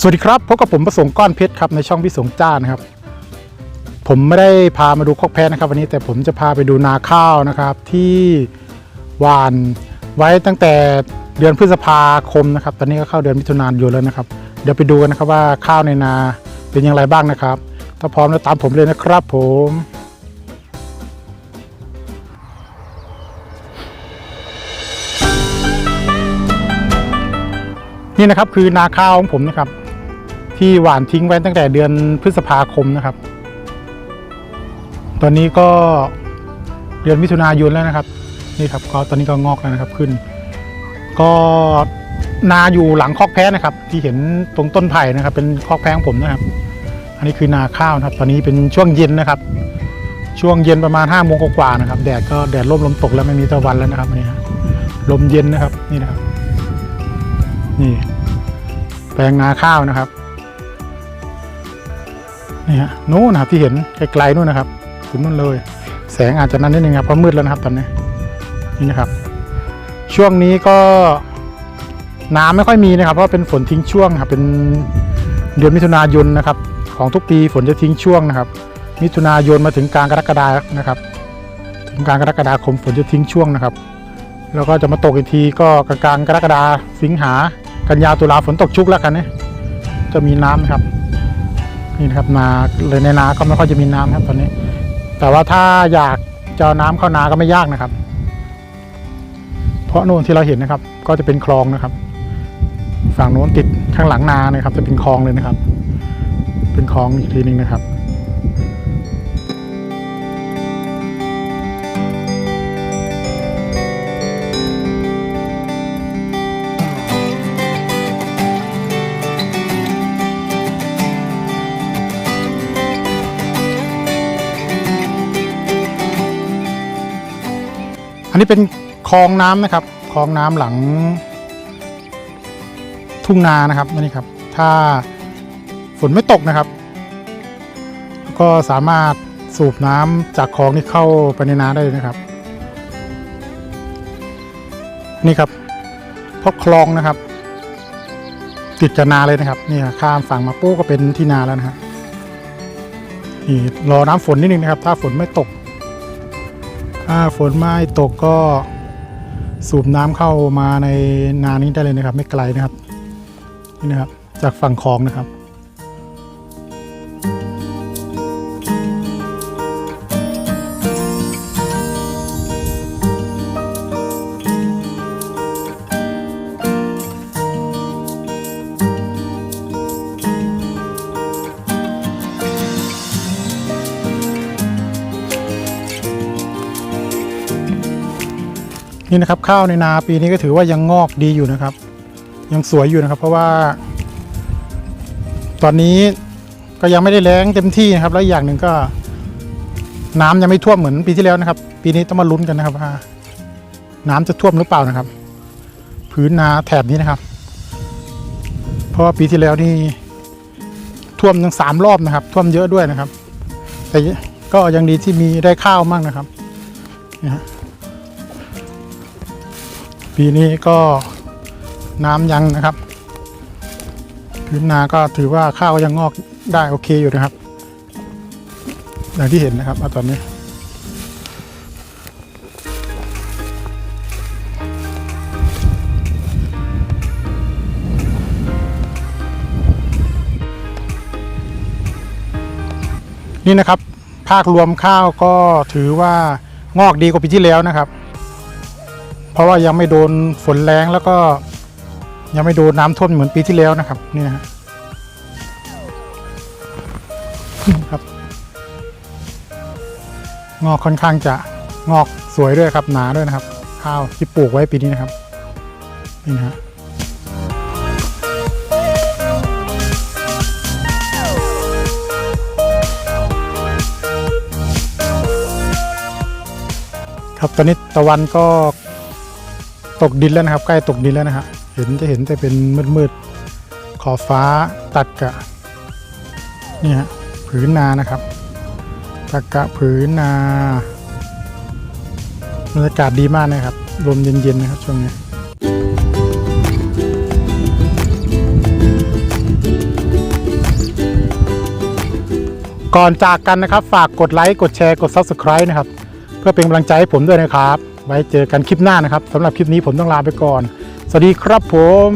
สวัสดีครับพบกับผมประสงค์ก้อนเพชรครับในช่องพี่สงจ้านะครับ ผมไม่ได้พามาดูคอกแพะนะครับ วันนี้แต่ผมจะพาไปดูนาข้าวนะครับ ที่หวานไว้ตั้งแต่เดือนพฤษภาคมนะครับ ตอนนี้ก็เข้าเดือนมิถุนายนแล้วนะครับ เดี๋ยวไปดูกันนะครับว่าข้าวในนาเป็นอย่างไรบ้างนะครับ ถ้าพร้อมแล้วตามผมเลยนะครับ ผมนี่นะครับคือนาข้าวของผมนะครับ ที่หวานทิ้งไว้ตั้งแต่เดือนพฤษภาคมนะครับ ตอนนี้ก็เดือนมิถุนายนแล้วนะครับ นี่ครับก็ตอนนี้ก็งอกแล้วนะครับขึ้น ก็นาอยู่หลังคอกแพะนะครับ ที่เห็นตรงต้นไผ่นะครับ เป็นคอกแพะของผมนะครับ อันนี้คือนาข้าวนะครับ ตอนนี้เป็นช่วงเย็นนะครับ ช่วงเย็นประมาณห้าโมงกว่าๆนะครับ แดดก็แดดร่มลมตกแล้วไม่มีตะวันแล้วนะครับอันนี่ฮะลมเย็นนะครับนี่นะครับ นี่ แปลงนาข้าวนะครับ นี่ฮะนู้นนะครับที่เห็นไกลๆนู่นนะครับถึงนู่นเลย แสงอาจจะนั้นนิดนึงครับเพราะมืดแล้วนะครับตอนนี้นี่นะครับ ช่วงนี้ก็น้ำไม่ค่อยมีนะครับ เพราะเป็นฝนทิ้งช่วงครับเป็นเดือนมิถุนายนนะครับ ของทุกปีฝนจะทิ้งช่วงนะครับ มิถุนายนมาถึงกลางกรกฎานะครับ ถึงกลางกรกฎาคมฝนจะทิ้งช่วงนะครับ แล้วก็จะมาตกอีกทีก็กลางกรกฎาสิงหากันยาตุลาฝนตกชุกแล้วกันเนี่ยจะมีน้ำนะครับ นี่นะครับนาเลยในนาก็ไม่ค่อยจะมีน้ำครับตอนนี้ แต่ว่าถ้าอยากจะเอน้ำเข้านาก็ไม่ยากนะครับ เพราะนู่นที่เราเห็นนะครับ ก็จะเป็นคลองนะครับ ฝั่งโน้นติดข้างหลังนานะครับ จะเป็นคลองเลยนะครับ เป็นคลองอีกทีหนึ่งนะครับ นนี้เป็นคลองน้ำนะครับคลองน้ำหลัง ทุ่งนานะครับนี่ครับ ถ้าฝนไม่ตกนะครับ ก็สามารถสูบน้ำจากคลองนี้เข้าไปในนาได้เลยนะครับ นี่ครับเพราะคลองนะครับ ติดกับนาเลยนะครับนี่ข้ามฝั่งมาปุ๊บก็เป็นที่นาแล้วนะฮะนี่รอน้ำฝนนิดนึงนะครับ ถ้าฝนไม่ตก ถ้าฝนไม่ตกก็สูบน้ำเข้ามาในนานี้ได้เลยนะครับ ไม่ไกลนะครับนี่นะครับ จากฝั่งคลองนะครับ นี่นะครับข้าวในนาปีนี้ก็ถือว่ายังงอกดีอยู่นะครับ ยังสวยอยู่นะครับ เพราะว่า ตอนนี้ก็ยังไม่ได้แล้งเต็มที่นะครับ แล้วอย่างหนึ่งก็ น้ำยังไม่ท่วมเหมือนปีที่แล้วนะครับ ปีนี้ต้องมาลุ้นกันนะครับว่า น้ำจะท่วมหรือเปล่านะครับ พื้นนาแถบนี้นะครับ เพราะว่าปีที่แล้วนี่ท่วมทั้งสามรอบนะครับ ท่วมเยอะด้วยนะครับ แต่ก็ยังดีที่มีได้ข้าวมั่งนะครับนี่ฮะ ปีนี้ก็น้ำยังนะครับ พื้นนาก็ถือว่าข้าวก็ยังงอกได้โอเคอยู่นะครับ อย่างที่เห็นนะครับตอนนี้ นี่นะครับ ภาครวมข้าวก็ถือว่างอกดีกว่าปีที่แล้วนะครับ เพราะว่ายังไม่โดนฝนแรงแล้วก็ยังไม่โดนน้ำท่วมเหมือนปีที่แล้วนะครับนี่นะฮะครับ งอกค่อนข้างจะงอกสวยด้วยครับหนาด้วยนะครับ ข้าวที่ปลูกไว้ปีนี้นะครับนี่นะฮะครับตอนนี้ตะวันก็ ตกดินแล้วนะครับ ใกล้ตกดินแล้วนะฮะเห็นจะเห็นแต่เป็นมืดๆขอบฟ้าตัดกะเนี่ยผืนนานะครับตักกะผืนนาบรรยากาศดีมากนะครับลมเย็นๆนะครับช่วงนี้ก่อนจากกันนะครับ ฝากกดไลค์ กดแชร์ กด Subscribe นะครับ เพื่อเป็นกำลังใจให้ผมด้วยนะครับ ไว้เจอกันคลิปหน้านะครับสำหรับคลิปนี้ผมต้องลาไปก่อน สวัสดีครับผม